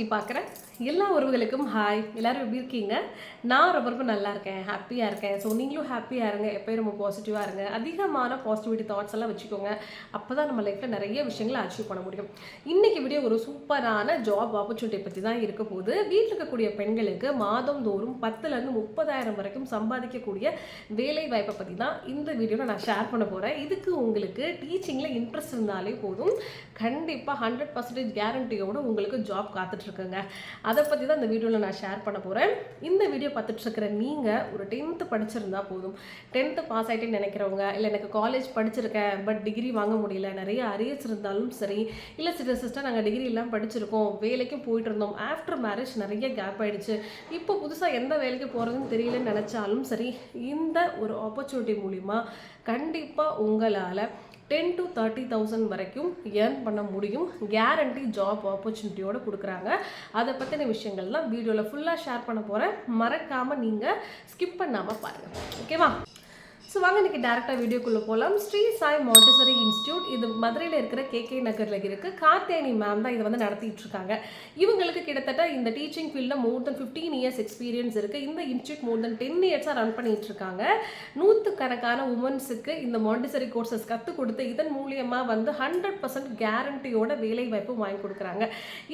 சுற்றி பார்க்குறேன் எல்லா உறவுகளுக்கும் ஹாய் எல்லோரும் எப்படி இருக்கீங்க? நான் ரொம்ப ரொம்ப நல்லா இருக்கேன். ஹாப்பியாக இருக்கேன். ஸோ நீங்களும் ஹாப்பியாக இருங்க. எப்போயும் ரொம்ப பாசிட்டிவாக இருங்க. அதிகமான பாசிட்டிவிட்டி தாட்ஸ் எல்லாம் வச்சுக்கோங்க. அப்போ தான் நம்ம லைஃப்பில் நிறைய விஷயங்களை அச்சீவ் பண்ண முடியும். இன்றைக்கி வீடியோ ஒரு சூப்பரான ஜாப் ஆப்பர்ச்சுனிட்டி பற்றி தான் இருக்க போது வீட்டில் இருக்கக்கூடிய பெண்களுக்கு மாதந்தோறும் பத்துலேருந்து முப்பதாயிரம் வரைக்கும் சம்பாதிக்கக்கூடிய வேலை வாய்ப்பை பற்றி தான் இந்த வீடியோவில் நான் ஷேர் பண்ண போகிறேன் இதுக்கு உங்களுக்கு டீச்சிங்கில் இன்ட்ரெஸ்ட் இருந்தாலே போதும். கண்டிப்பாக ஹண்ட்ரட் பர்சன்டேஜ் கேரண்டியோடு உங்களுக்கு ஜாப் காத்துட்ருக்குங்க அதை பற்றி தான் இந்த வீடியோவில் நான் ஷேர் பண்ண போகிறேன் இந்த வீடியோ பார்த்துட்ருக்கிற நீங்கள் ஒரு டென்த்து படிச்சிருந்தா போதும். டென்த்து பாஸ் ஆகிட்டேன்னு நினைக்கிறவங்க இல்லை எனக்கு காலேஜ் படிச்சிருக்கேன் பட் டிகிரி வாங்க முடியல நிறைய அரியர்ஸ் இருந்தாலும் சரி இல்லை சில சிஸ்டர் நாங்கள் டிகிரி எல்லாம் படிச்சிருக்கோம் வேலைக்கும் போயிட்டு இருந்தோம் ஆஃப்டர் மேரேஜ் நிறைய கேப் ஆகிடுச்சு இப்போ புதுசாக எந்த வேலைக்கு போகிறதுன்னு தெரியலன்னு நினச்சாலும் சரி இந்த ஒரு ஆப்பர்ச்சுனிட்டி மூலிமா கண்டிப்பாக உங்களால் டென் டு தேர்ட்டி தௌசண்ட் வரைக்கும் ஏர்ன் பண்ண முடியும். கேரண்டி ஜாப் ஆப்பர்ச்சுனிட்டியோடு கொடுக்குறாங்க. அதை பற்றின விஷயங்கள்லாம் வீடியோவில் ஃபுல்லாக ஷேர் பண்ண போகிறேன் மறக்காமல் நீங்கள் ஸ்கிப் பண்ணாமல் பாருங்கள் ஓகேவா ஸோ வாங்க இன்றைக்கி டேரெக்டாக வீடியோக்குள்ளே போகலாம் ஸ்ரீ சாய் மாண்டசரி இன்ஸ்டியூட் இது மதுரையில் இருக்கிற கே கே நகரில் இருக்குது கார்த்தேனி மேம் தான் இதை வந்து நடத்திட்டு இருக்காங்க. இவங்களுக்கு கிட்டத்தட்ட இந்த டீச்சிங் ஃபீல்டில் more than fifteen years experience இருக்குது இந்த இன்ஸ்டியூட் மோர் தென் டென் இயர்ஸாக ரன் பண்ணிட்டு இருக்காங்க. நூற்றுக்கணக்கான உமன்ஸுக்கு இந்த மாண்டசரி கோர்சஸ் கற்றுக் கொடுத்து இதன் மூலியமாக வந்து ஹண்ட்ரட் பர்சன்ட் கேரண்டியோட வேலை வாய்ப்பு வாங்கி கொடுக்குறாங்க.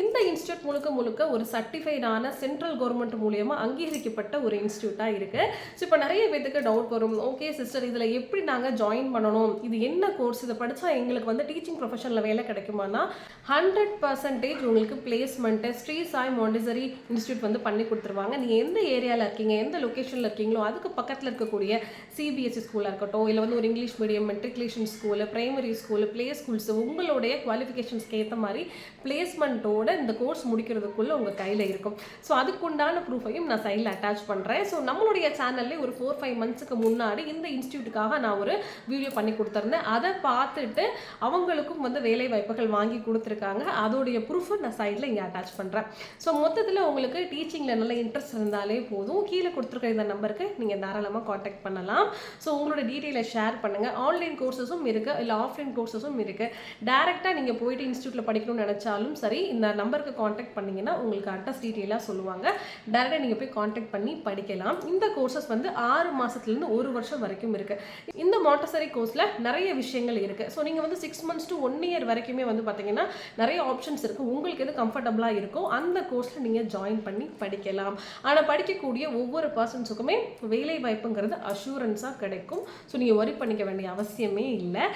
இந்த இன்ஸ்டியூட் முழுக்க முழுக்க ஒரு சர்டிஃபைடான சென்ட்ரல் கவர்மெண்ட் மூலியமாக அங்கீகரிக்கப்பட்ட ஒரு இன்ஸ்டியூட்டாக இருக்குது ஸோ இப்போ நிறைய பேத்துக்கு டவுட் வரும். ஓகே சிஸ்டர் இதில் எப்படி நாங்கள் ஜாயின் பண்ணணும்? இது என்ன கோர்ஸ் இதை படித்தா எங்களுக்கு வந்து டீச்சிங் ப்ரொஃபஷனில் வேலை கிடைக்குமானா ஹண்ட்ரட் பர்சன்டேஜ் உங்களுக்கு placement Sri Sai Montessori institute வந்து பண்ணி கொடுத்துருவாங்க. நீங்கள் எந்த ஏரியாவில் இருக்கீங்க எந்த லொக்கேஷனில் இருக்கீங்களோ அதுக்கு பக்கத்தில் இருக்கக்கூடிய சிபிஎஸ்சி ஸ்கூலாக இருக்கட்டும் இல்லை வந்து ஒரு English medium matriculation school primary school play schools உங்களுடைய குவாலிஃபிகேஷன்ஸ்க்கு ஏற்ற மாதிரி பிளேஸ்மெண்ட்டோட இந்த கோர்ஸ் முடிக்கிறதுக்குள்ளே உங்கள் கையில் இருக்கும். ஸோ அதுக்குண்டான ப்ரூஃபையும் நான் சைடில் அட்டாச் பண்ணுறேன் ஸோ நம்மளுடைய சேனல்லே ஒரு ஃபோர் ஃபைவ் மந்த்ஸுக்கு முன்னாடி இந்த இன்ஸ்டியூட்டுக்காக நான் ஒரு வீடியோ பண்ணி கொடுத்துருந்தேன். அதை பார்த்துட்டு அவங்களுக்கும் வந்து வேலை வாய்ப்புகள் வாங்கி கொடுத்துருக்காங்க. அதோடைய ப்ரூஃபை நான் சைடில் இங்கே அட்டாச் பண்ணுறேன் ஸோ மொத்தத்தில் உங்களுக்கு டீச்சிங்கில் நல்ல இன்ட்ரெஸ்ட் இருந்தாலே போதும். கீழே கொடுத்துருக்க இந்த நம்பருக்கு நீங்கள் தாராளமாக காண்டாக்ட் பண்ணலாம். ஸோ உங்களோட டீட்டெயிலை ஷேர் பண்ணுங்கள் ஆன்லைன் கோர்சஸும் இருக்குது இல்லை ஆஃப்லைன் கோர்சஸும் இருக்குது டேரெக்டாக நீங்கள் போயிட்டு இன்ஸ்டியூட்டில் படிக்கணும்னு நினச்சாலும் சரி இந்த நம்பருக்கு காண்டாக்ட் பண்ணிங்கன்னா உங்களுக்கு அட்ரஸ் டீட்டெயிலாக சொல்லுவாங்க. டேரெக்டாக நீங்கள் போய் காண்டாக்ட் பண்ணி படிக்கலாம். இந்த கோர்சஸ் வந்து ஆறு மாதத்துலேருந்து ஒரு வருஷம் வரைக்கும் இருக்குது இந்த மாட்டசரி கோர்ஸில் நிறைய விஷயங்கள் இருக்குது ஸோ நீங்கள் வந்து six months to one year வரைக்குமே வந்து பார்த்தீங்கன்னா நிறைய ஆப்ஷன்ஸ் இருக்குது உங்களுக்கு எது கம்ஃபர்டபுளாக இருக்கோ அந்த கோர்ஸில் நீங்கள் ஜாயின் பண்ணி படிக்கலாம். ஆனால் படிக்கக்கூடிய ஒவ்வொரு பர்சன்ஸுக்குமே வேலை வாய்ப்புங்கிறது அஷூரன்ஸாக கிடைக்கும். ஸோ நீங்கள் ஒரி பண்ணிக்க வேண்டிய அவசியமே இல்லை.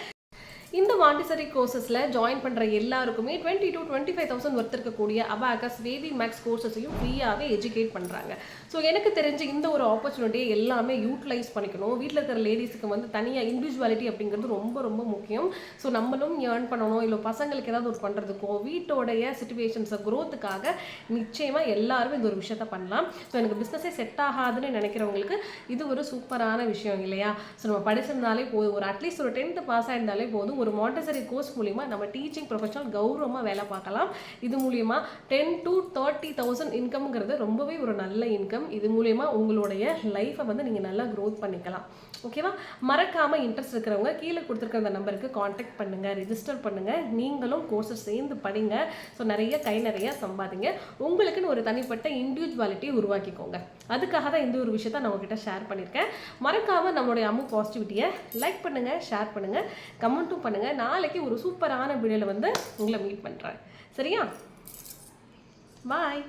இந்த மாண்டிசரி கோர்சஸில் ஜாயின் பண்ணுற எல்லாருக்குமே twenty to twenty five thousand worth இருக்கக்கூடிய அபாகஸ் வேவி மேக்ஸ் கோர்சஸையும் ஃப்ரீயாகவே எஜுகேட் பண்ணுறாங்க ஸோ எனக்கு தெரிஞ்சு இந்த ஒரு ஆப்பர்ச்சுனிட்டியை எல்லாமே யூட்டிலைஸ் பண்ணிக்கணும். வீட்டில் இருக்கிற லேடிஸுக்கு வந்து தனியாக இண்டிவிஜுவாலிட்டி அப்படிங்கிறது ரொம்ப ரொம்ப முக்கியம். ஸோ நம்மளும் ஏர்ன் பண்ணணும். இல்லை பசங்களுக்கு ஏதாவது ஒரு பண்ணுறதுக்கோ வீட்டோடைய சுச்சுவேஷன்ஸை க்ரோத்துக்காக நிச்சயமாக எல்லாருமே இந்த ஒரு விஷயத்த பண்ணலாம். ஸோ எனக்கு பிஸ்னஸே செட் ஆகாதுன்னு நினைக்கிறவங்களுக்கு இது ஒரு சூப்பரான விஷயம் இல்லையா? ஸோ நம்ம படிச்சிருந்தாலே போதும். ஒரு அட்லீஸ்ட் ஒரு டென்த்து பாஸ் ஆயிருந்தாலே போதும். ஒரு மாண்டசரி கோர்ஸ் மூலிமா நம்ம டீச்சிங் ப்ரொஃபஷனல் கௌரவமாக வேலை பார்க்கலாம். இது மூலிமா டென் டு தேர்ட்டி தௌசண்ட் இன்கம்ங்கிறது ரொம்பவே ஒரு நல்ல இன்கம் இது மூலிமா உங்களுடைய லைஃப்பை வந்து நீங்கள் நல்லா க்ரோத் பண்ணிக்கலாம். ஓகேவா மறக்காமல் இன்ட்ரெஸ்ட் இருக்கிறவங்க கீழே கொடுத்துருக்க அந்த நம்பருக்கு காண்டாக்ட் பண்ணுங்கள் ரிஜிஸ்டர் பண்ணுங்கள் நீங்களும் கோர்ஸஸ் சேர்ந்து படிங்க. ஸோ நிறைய கை நிறைய சம்பாதிங்க. உங்களுக்குன்னு ஒரு தனிப்பட்ட இண்டிவிஜுவாலிட்டியை உருவாக்கிக்கோங்க. அதுக்காக தான் இந்த ஒரு விஷயத்த நான் உங்ககிட்ட ஷேர் பண்ணியிருக்கேன். மறக்காமல் நம்மளுடைய அம்மு பாசிட்டிவிட்டியை லைக் பண்ணுங்கள் ஷேர் பண்ணுங்கள் கமெண்ட்டும் பண்ணுங்கள் நாளைக்கு ஒரு சூப்பரான வீடியோவில் வந்து உங்களை மீட் பண்ணுறேன் சரியா? பாய்